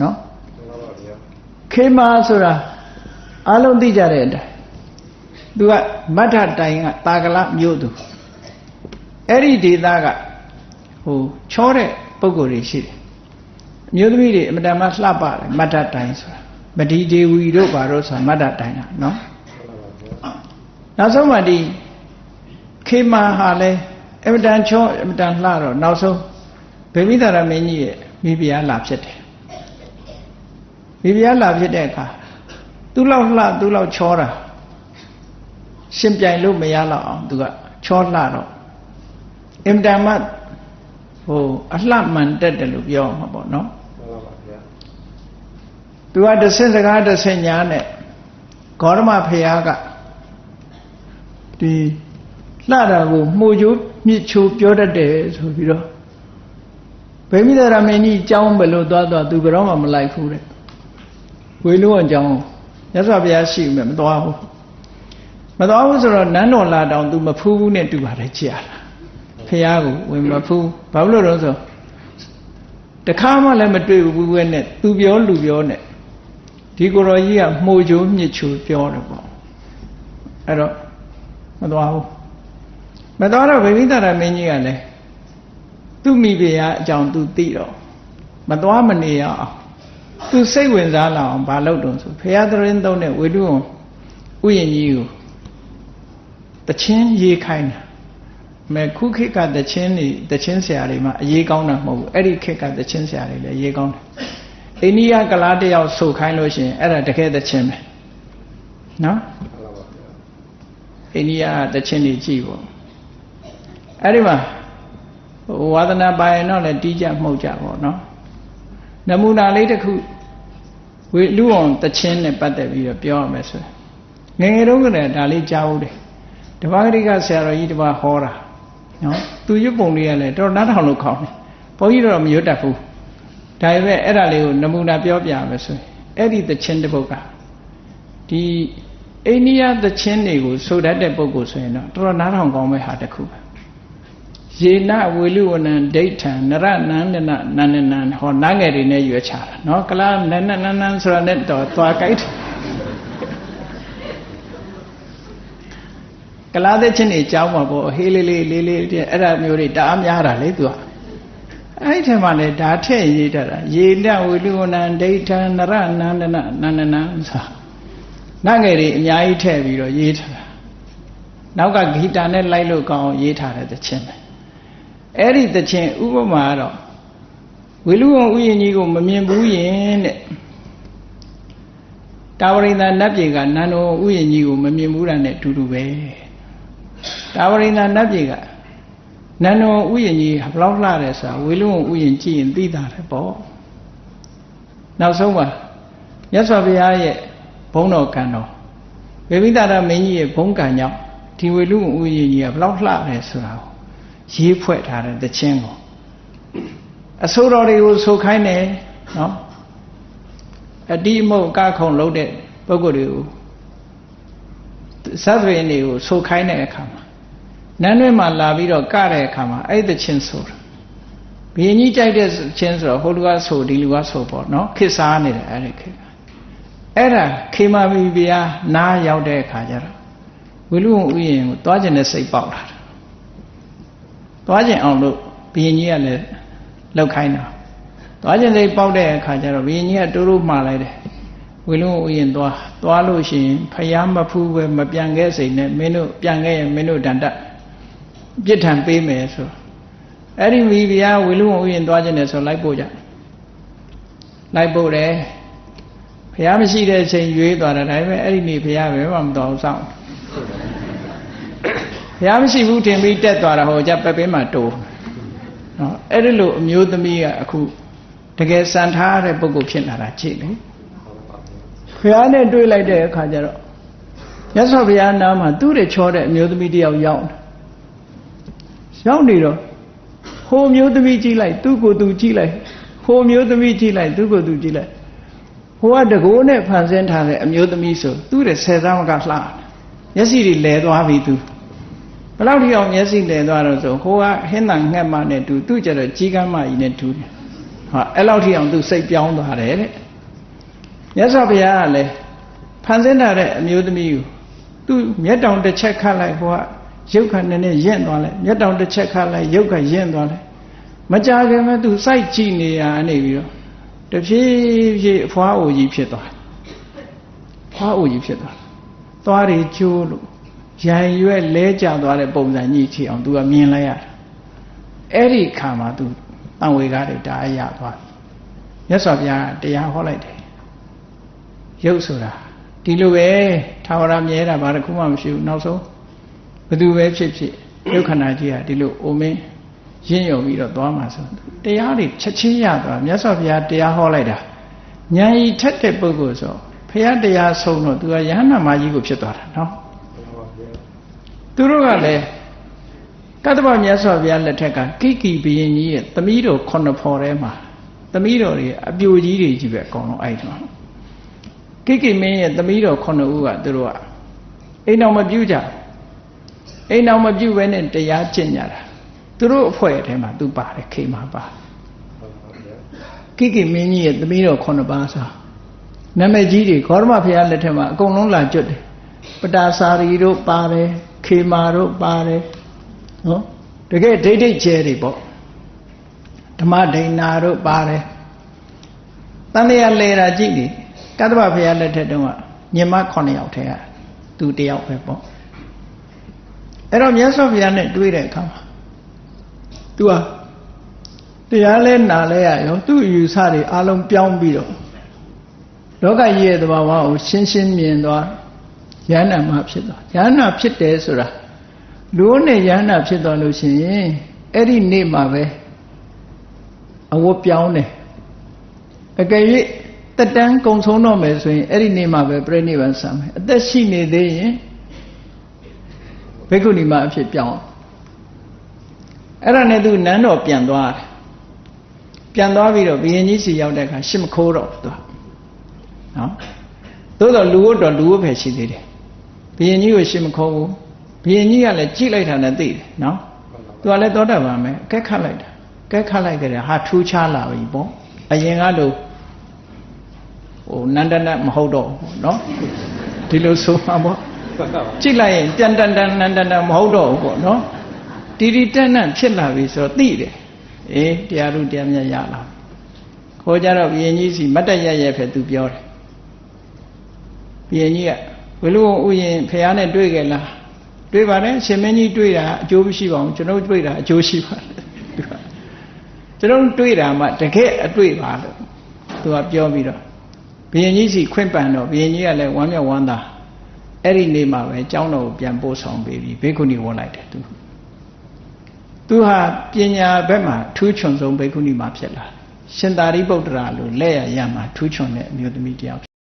နော်ခေမာဆိုတာအလုံးသိကြတဲ့အတိုင်းသူကမထတိုင်ကတာကလမြို့သူအဲ့ဒီဒေသကဟိုချောတဲ့ပုံကိုယ်တွေရှိတယ်အမျိုးသမီးတွေအမတန်မှလှပတယ်မထတိုင်ဆိုတာမဒီဒေဝီတို့ဘာလို့ဆိုတာမထတိုင်တာနော်နောက်ဆုံးမှဒီခေမာဟာလဲအမတန်ချောအမတန်လှတော့နောက်ဆုံးဗေမိသာရမင်းကြီးရဲ့မိဖုရားလာဖြစ်တယ် မိဖုရားလာဖြစ်တဲ့အခါသူ့လောက်လှသူ့လောက်ချောတာရှင်ပြိုင်လို့မရတော့အောင်သူကချောလှတော့အင်တန်မှဟိုအလှမှန်တက်တယ်လို့ပြောမှာပေါ့နော်သူကတဆင့်စကားတဆင့်ညာနဲ့ဂေါရမဖရာကဒီလှတာကိုမှုချိုးမြစ်ချိုးပြောတတ်တယ်ဆိုပြီးတော့ဗေမိဒရာမင်းကြီးအကြောင်းဘယ်လိုသွားသွားသူဘယ်တော့မှမလိုက်ဘူးတဲ့ ဝေလို့အကြောင်းမြတ်စွာဘုရားရှိမှမသွားဘူးမသွားဘူးဆိုတော့နန်းတော်လာတောင်သူမဖူးဘူးနဲ့တူပါတယ်ကြည်ရလားဖះကိုဝင်မဖူးဘာလို့လဲဆိုတခါမှလည်းမတွေ့ဘူးဘဲနဲ့သူပြောလူပြောနဲ့ဒီကိုယ်တော်ကြီးကမှုချိုးမြစ်ချိုးပြောတယ်ပေါ့အဲ့တော့မသွားဘူးမသွားတော့ဗေမိတရမင်းကြီးကလည်းသူ့မိဖုရားအကြောင်းသူသိတော့မသွားမနေရအောင် သူစိတ်ဝင်စားလာအောင်မလုပ်တော့ဆိုဖုရားသရင်သုံးတဲ့ဝေတုံဥယျာဉ်ကြီးကိုတချင်းရေးခိုင်းတာမဲခုခေတ်ကတချင်းနေတချင်းဆရာတွေမှာအရေးကောင်းတာမဟုတ်ဘူးအဲ့ဒီခေတ်ကတချင်းဆရာတွေလည်းရေးကောင်းတယ်အိန္ဒိယကလားတယောက်ဆိုခိုင်းလို့ရှိရင်အဲ့ဒါတကယ်တချင်းပဲနော်အိန္ဒိယတချင်းတွေကြည့်ပေါ့အဲ့ဒီမှာဝါသနာပါရင်တော့လည်းတီးကြမှုတ်ကြပေါ့နော် နမူနာလေးတစ်ခုဝေလူအောင်တချင်းနဲ့ပတ်သက်ပြီးတော့ပြောရမယ်ဆိုငငယ်တုန်းကလည်းဒါလေးကြားဦးတယ်တပါးဂရိကဆရာတော်ကြီးတပါးဟောတာနော်သူရွတ်ပုံလေးကလည်းတော်နားထောင်လို့ခေါင်းတယ်ဘုန်းကြီးတော့မရွတ်တတ်ဘူးဒါပေမဲ့အဲ့ဒါလေးကိုနမူနာပြောပြမယ်ဆိုရင်အဲ့ဒီတချင်းတစ်ပုဒ်ကဒီအိန္ဒိယသချင်းတွေကိုဆိုတတ်တဲ့ပုဂ္ဂိုလ်ဆိုရင်တော့တော်တော်နားထောင်ကောင်းမဲ့ဟာတစ်ခုပဲ ယေနဝေလူဝနံဒိဋ္ဌံနရနန္ဒနနန္ဒနံဟောနားငယ်တွေနဲ့ရွယ်ချတာနော်ကလားနန္ဒနန္ဒန်ဆိုတာနဲ့တော့သွားကြိုက်ကလားတဲ့ချင်းတွေကြောင်းမှာပေါ့ဟေးလေးလေးလေးလေးတဲ့အဲ့ဒါမျိုးတွေတအားများတာလေသူကအဲ့ဒီထဲမှာလေဒါထည့်ရေးတတ်တာယေနဝေလူဝနံဒိဋ္ဌံနရနန္ဒနနန္ဒနံဆိုနားငယ်တွေအများကြီးထည့်ပြီးတော့ရေးထားတာနောက်ကဂီတာနဲ့လိုက်လို့ကောင်းအောင်ရေးထားတဲ့သချင်းပဲ အဲ့ဒီသချင်းဥပမာတော့ဝေလူဝံဥယျာဉ်ကြီးကိုမမြင်ဘူးရင်တဲ့တာဝရိန္ဒနတ်ပြေကနန္ဒဥယျာဉ်ကြီးကိုမမြင်ဘူးတာနဲ့အတူတူပဲတာဝရိန္ဒနတ်ပြေကနန္ဒဥယျာဉ်ကြီးဘလောက်လှတယ်ဆိုတာဝေလူဝံဥယျာဉ်ကြည့်ရင်သိတာတယ်ပေါ့နောက်ဆုံးပါမြတ်စွာဘုရားရဲ့ဘုန်းတော်ကံတော်ဝေဝိတာရမင်းကြီးရဲ့ဘုန်းကံကြောင့်ဒီဝေလူဥယျာဉ်ကြီးကဘလောက်လှတယ်ဆိုတာကို ရေးဖွဲ့ထားတဲ့တခြင်းကိုအဆိုတော်တွေကိုဆိုခိုင်းတယ်နော်အတိအမုတ်ကခုံလုံးတဲ့ပုဂ္ဂိုလ်တွေကိုသဗ္ဗေတွေကိုဆိုခိုင်းတဲ့အခါမှာနန်းတွင်းမှာလာပြီးတော့ကတဲ့အခါမှာအဲ့ဒီတခြင်းဆိုတာဘီရင်ကြီးကြိုက်တဲ့ခြင်းဆိုတော့ဟိုလူကဆိုဒီလူကဆိုပေါ့နော်ခစ်စားနေတယ်အဲ့ဒီခေတ်အဲ့ဒါခေမမီဗျာနားရောက်တဲ့အခါကျတော့ဝိလူဝဥယျင်ကိုသွားကျင်တဲ့စိတ်ပေါက်လာတယ် သွားကျင်အောင်လို့ဘီရင်ကြီးကလည်းလောက်ခိုင်းတာသွားကျင်စိတ်ပေါက်တဲ့အခါကျတော့ဘီရင်ကြီးကတိုးတိုးမှားလိုက်တယ်ဝိလူဝဥယျင်သွားသွားလို့ရှိရင်ဖျားမဖူးပဲမပြန်ခဲ့စိတ်နဲ့မင်းတို့ပြန်ခဲ့ရင်မင်းတို့တန်တပြစ်ထန်ပေးမယ်ဆိုအဲ့ဒီမိဖုရားဝိလူဝဥယျင်သွားကျင်တယ်ဆိုလိုက်ပို့ကြလိုက်ပို့တယ်ဘုရားမရှိတဲ့အချိန်ရွေးသွားတာဒါပေမဲ့အဲ့ဒီနေ့ဘုရားပဲမှမတော်စောင့် ဘုရားမရှိဘူးထင်ပြီးတက်သွားတာဟောကြပပင်းမှာတိုးနော်အဲ့ဒီလိုအမျိုးသမီးကအခုတကယ်စံထားတဲ့ပုဂ္ဂိုလ်ဖြစ်လာတာကြည့်လေဘုရားနဲ့တွေ့လိုက်တဲ့အခါကျတော့မြတ်စွာဘုရားနားမှာသူ့ရဲ့ချောတဲ့အမျိုးသမီးတယောက်ရောက်ရောက်နေတော့ဟိုမျိုးသမီးကြည့်လိုက်သူ့ကိုယ်သူကြည့်လိုက်ဟိုမျိုးသမီးကြည့်လိုက်သူ့ကိုယ်သူကြည့်လိုက်ဟိုကတကိုးနဲ့ဖန်ဆင်းထားတဲ့အမျိုးသမီးဆိုသူ့ရဲ့ဆယ်သားမကလှမျက်စိတွေလဲသွားပြီသူ ဘယ်လောက်ထိအောင်မျက်စိလဲသွားတော့ဆိုဟိုကဟင်းတန်ငှက်မနဲ့တူသူ့ကျတော့ကြီးကမ်းမကြီးနဲ့တူတယ်ဟာအဲ့လောက်ထိအောင်သူစိတ်ပြောင်းသွားတယ်တဲ့မြတ်စွာဘုရားကလည်းဖန်ဆင်းထားတဲ့အမျိုးသမီးကိုသူမျက်တောင်တစ်ချက်ခတ်လိုက်ဟိုကရုပ်ခဏနဲ့ရင့်သွားလိုက်မျက်တောင်တစ်ချက်ခတ်လိုက်ရုပ်ကရင့်သွားလိုက်မကြခင်မဲ့သူစိုက်ကြည့်နေရအနေပြီးတော့တဖြည်းဖြည်းအဖွားအိုကြီးဖြစ်သွားတယ်ဖွားအိုကြီးဖြစ်သွားတယ်သွားတွေကျိုးလို့ ရံရွက်လဲကျသွားတဲ့ပုံစံကြီးချီအောင်သူကမြင်လိုက်ရတာအဲ့ဒီခါမှာသူတန်ဝေကားတွေတားရသွားမြတ်စွာဘုရားတရားဟောလိုက်တယ်ရုပ်ဆိုတာဒီလိုပဲထာဝရမြဲတာဘာတစ်ခုမှမရှိဘူးနောက်ဆုံးဘသူပဲဖြစ်ဖြစ်ရုပ်ခန္ဓာကြီးကဒီလိုအိုမင်းရင့်ရုံပြီးတော့သွားမှာဆိုတရားတွေချက်ချင်းရသွားမြတ်စွာဘုရားတရားဟောလိုက်တာဉာဏ်ဤထက်တဲ့ပုဂ္ဂိုလ်ဆိုဘုရားတရားဆုံးတော့သူကယဟနာမကြီးကိုဖြစ်သွားတာနော် သူတို့ကလည်းကတ္တဗမြတ်စွာဘုရားလက်ထက်ကကိကိဘုရင်ကြီးရဲ့သမီးတော်ခုနှစ်ဖော်ထဲမှာသမီးတော်တွေအပြိုကြီးတွေကြီးပဲအကုန်လုံးအဲ့တော့ကိကိမင်းရဲ့သမီးတော်ခုနှစ်ဦးကသူတို့ကအိမ်တော်မပြုကြအိမ်တော်မပြုဘဲနဲ့တရားကျင့်ကြတာသူတို့အဖွဲ့ထဲမှာသူပါတယ်ခေမှာပါကိကိမင်းကြီးရဲ့သမီးတော်ခုနှစ်ပါးစာနာမည်ကြီးတွေဂေါရမဘုရားလက်ထက်မှာအကုန်လုံးလာကျွတ်တယ်ပတာစာရီတို့ပါတယ် ခေမာတို့ပါတယ်နော်တကယ်ဒိဋ္ဌိကျဲတွေပေါ့ဓမ္မဒိဏာတို့ပါတယ်တန်တရားလဲတာကြည့်နေကတ္တဗဘုရားလက်ထက်တုန်းကညမ9ယောက်ထဲကသူတယောက်ပဲပေါ့အဲ့တော့မြတ်စွာဘုရားနဲ့တွေ့တဲ့အခါမှာ तू ဟာတရားလဲနာလဲရရောသူ့အယူဆတွေအလုံးပြောင်းပြီးတော့လောကကြီးရဲ့သဘာဝကိုရှင်းရှင်းမြင်သွား ယန္နာမှာဖြစ်သွားယန္နာဖြစ်တယ်ဆိုတာလူနဲ့ယန္နာဖြစ်သွားလို့ရှိရင်အဲ့ဒီနေ့မှာပဲအဝတ်ပြောင်းတယ်အကယ်၍တက်တန်းကုံဆုံးတော့မယ်ဆိုရင်အဲ့ဒီနေ့မှာပဲပြိဋိဘံဆံမယ်အသက်ရှိနေသေးရင်ဘိက္ခုနီမအဖြစ်ပြောင်းအဲ့ဒါနဲ့သူနန်းတော်ပြန်သွားတယ်ပြန်သွားပြီးတော့ဘုရင်ကြီးစီရောက်တဲ့အခါရှစ်မခိုးတော့သူနော်သို့တော့လူဝတ်တော့လူဝတ်ပဲရှိသေးတယ် ဘုရင်ကြီးကိုရှင်မခေါ်ဘူးဘုရင်ကြီးကလည်းကြိလိုက်တာနဲ့သိတယ်နော်သူကလည်းသောတာပန်ပဲကဲခတ်လိုက်တာကဲခတ်လိုက်ကြတယ်ဟာထူးခြားလာပြီပေါ့အရင်ကတော့ဟိုနန္ဒနမဟုတ်တော့ဘူးနော်ဒီလိုဆိုမှာပေါ့ကြိလိုက်ရင်တန်တန်တန်နန္ဒနမဟုတ်တော့ဘူးပေါ့နော်တီတီတန်တန်ဖြစ်လာပြီဆိုတော့သိတယ်အေးတရားတို့တရားမြတ်ရလာခေါ်ကြတော့ဘုရင်ကြီးစီမတ်တရရဲ့ဖက်သူပြောတယ်ဘုရင်ကြီးက ဝေလူဥယျင်ဖះနဲ့တွေ့ကြလားတွေ့ပါတယ်ရှင်မင်းကြီးတွေ့တာအကျိုးမရှိပါဘူးကျွန်တော်တွေ့တာအကျိုးရှိပါတယ်ကျွန်တော်တွေ့တာမှတကယ်အတွေ့ပါလို့သူကပြောပြီးတော့ဘုရင်ကြီးစီခွင့်ပန်တော့ဘုရင်ကြီးကလည်းဝမ်းမြောက်ဝမ်းသာအဲ့ဒီနေ့မှာပဲကျောင်းတော်ကိုပြန်ပို့ဆောင်ပေးပြီးဘေကုဏီဝင်လိုက်တယ်သူသူဟာပညာဘက်မှာထူးချွန်ဆုံးဘေကုဏီမှာဖြစ်လာရှင်သာရိပုတ္တရာလိုလက်ရရမှာထူးချွန်တဲ့အမျိုးသမီးတယောက်